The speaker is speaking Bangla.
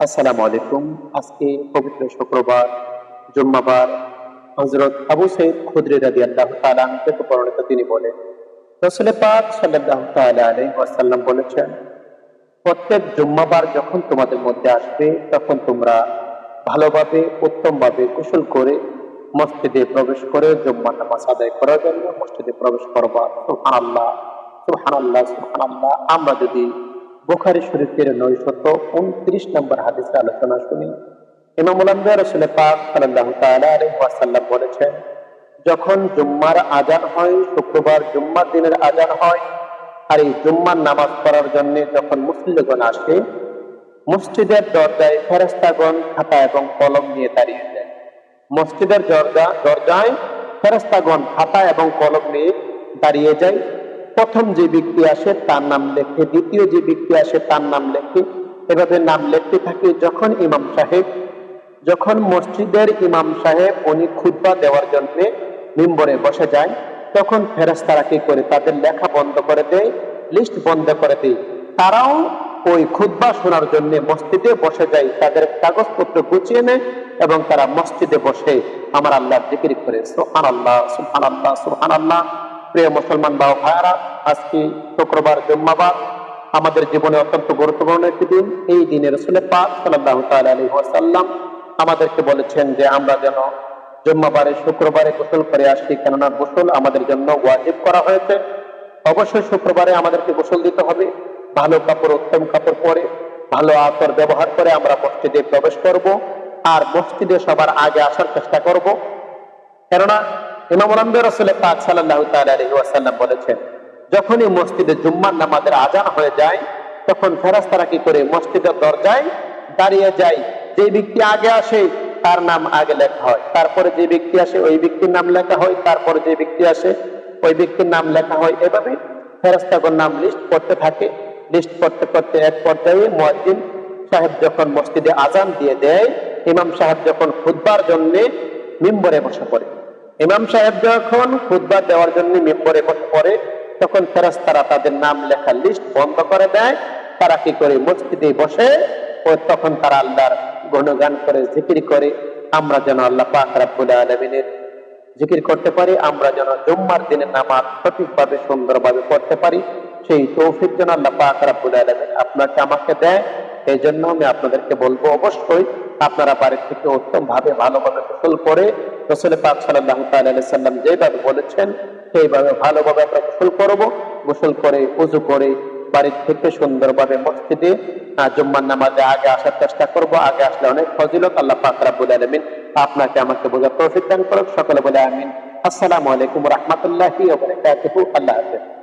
আসসালামু আলাইকুম। আজকে পবিত্র শুক্রবার, জুম্মাবার। হজরত আবু সৈয়দ খুদরি রাদি আল্লাহ তাআলা থেকে বর্ণিত তিনি বলেন রসুল পাক সাল্লাল্লাহু তাআলা আলাইহি বলেছেন, প্রত্যেক জুম্মাবার যখন তোমাদের মধ্যে আসবে, তখন তোমরা ভালোভাবে, উত্তমভাবে কুশল করে মসজিদে প্রবেশ করে জুম্মা নামাজ আদায় করার জন্য মসজিদে প্রবেশ করবা। সুবহানাল্লাহ সুবহানাল্লাহ সুবহানাল্লাহ। আমরা যদি বুখারী শরীফের নয়শত উনত্রিশ নম্বর হাদিসে আলোচনা শুনি। বলেছেন, যখন জুম্মার আজান হয়, শুক্রবার জুম্মার দিনের আজান হয়, আর এই জুম্মার নামাজ পড়ার জন্য যখন মুসলিমগণ আসে, মসজিদের দরজায় ফেরেস্তাগণ খাতা এবং কলম নিয়ে দাঁড়িয়ে যায়। মসজিদের দরজা, দরজায় ফেরেস্তাগণ খাতা এবং কলম নিয়ে দাঁড়িয়ে যায়। প্রথম যে ব্যক্তি আসে তার নাম লেখে, দ্বিতীয় যে ব্যক্তি আসে তার নাম লেখে। এভাবে নাম লিখতে থাকে যখন ইমাম সাহেব, যখন মসজিদের ইমাম সাহেব উনি খুতবা দেওয়ার জন্য মিম্বরে বসে যায়, তখন ফেরেস্তারা কি করে তাদের লেখা বন্ধ করে দেয়, লিস্ট বন্ধ করে দেয়। তারাও ওই খুতবা শোনার জন্য মসজিদে বসে যায়, তাদের কাগজপত্র গুছিয়ে নেয় এবং তারা মসজিদে বসে, আমার আল্লাহ জিকির করে সুহান আল্লাহ সুহান আল্লাহ সুহান আল্লাহ প্রিয় মুসলমান বা ভাইয়ারা, আজকে শুক্রবার জুম্মাবার আমাদের জীবনে অত্যন্ত গুরুত্বপূর্ণ একটি দিন। এই দিনে রসুল পাক সাল্লাহ আলী ওয়াসাল্লাম আমাদেরকে বলেছেন যে আমরা যেন জুম্মাবারে শুক্রবারে গোসল করে আসি, কেননা গোসল আমাদের জন্য ওয়াজিব করা হয়েছে। অবশ্যই শুক্রবারে আমাদেরকে গোসল দিতে হবে। ভালো কাপড়, উত্তম কাপড় পরে, ভালো আতর ব্যবহার করে আমরা মসজিদে প্রবেশ করব আর মসজিদে সবার আগে আসার চেষ্টা করব। কেননা বলেছেন, যখনই মসজিদে জুম্মার নামাজের আজান হয়ে যায়, তখন ফেরাস্তারা কি করে মসজিদের দরজায় দাঁড়িয়ে যায়? যে ব্যক্তি আগে আসে, তার নাম আগে লেখা হয়। তারপরে যে ব্যক্তি আসে, ওই ব্যক্তির নাম লেখা হয়। তারপরে যে ব্যক্তি আসে, ওই ব্যক্তির নাম লেখা হয়। এভাবে ফেরাস্তাগর নাম লিস্ট করতে থাকে। লিস্ট করতে করতে এক পর্যায়ে মুয়াজ্জিন সাহেব যখন মসজিদে আজান দিয়ে দেয়, ইমাম সাহেব যখন খুদবার জন্য মিম্বরে বসে পড়ে। ইমাম সাহেব যখন খুদবা দেওয়ার জন্য মেম্বরে বসে পড়ে তখন ফেরাস্তারা তাদের নাম লেখা লিস্ট বন্ধ করে দেয়। তারা কি করে মসজিদে বসে, ও তখন তারা আল্লাহর গুণগান করে, জিকির করে, আমরা যেন আল্লাহ পাক রাব্বুল আলামিনের জিকির করতে পারি, আমরা যেন জুম্মার দিনের নামাজ সঠিকভাবে, সুন্দরভাবে পড়তে পারি। সেই তৌফিক যেন আল্লাহ পাক রাব্বুল আলামিন আপনাকে, আমাকে দেয়। এই জন্য আমি আপনাদেরকে বলব অবশ্যই, আপনারা বাড়ির থেকে উত্তম ভাবে ভালোভাবে গোসল করে রসুল পাক সাল্লাহ সাল্লাম যেভাবে বলেছেন, সেইভাবে ভালোভাবে আমরা গোসল করব। গোসল করে, উজু করে, বাড়ির থেকে সুন্দরভাবে মসজিদে জুম্মার নামাজে আগে আসার চেষ্টা করব। আগে আসলে অনেক ফজিলত আল্লাহ পাক রাব্বুল আলামিন আপনাকে আমাকে বোঝা তৌফিক দান করুক। সকলে বলে আমিন। আসসালামু আলাইকুম রহমতুল্লাহ ওয়া আল্লাহ হাফেজ।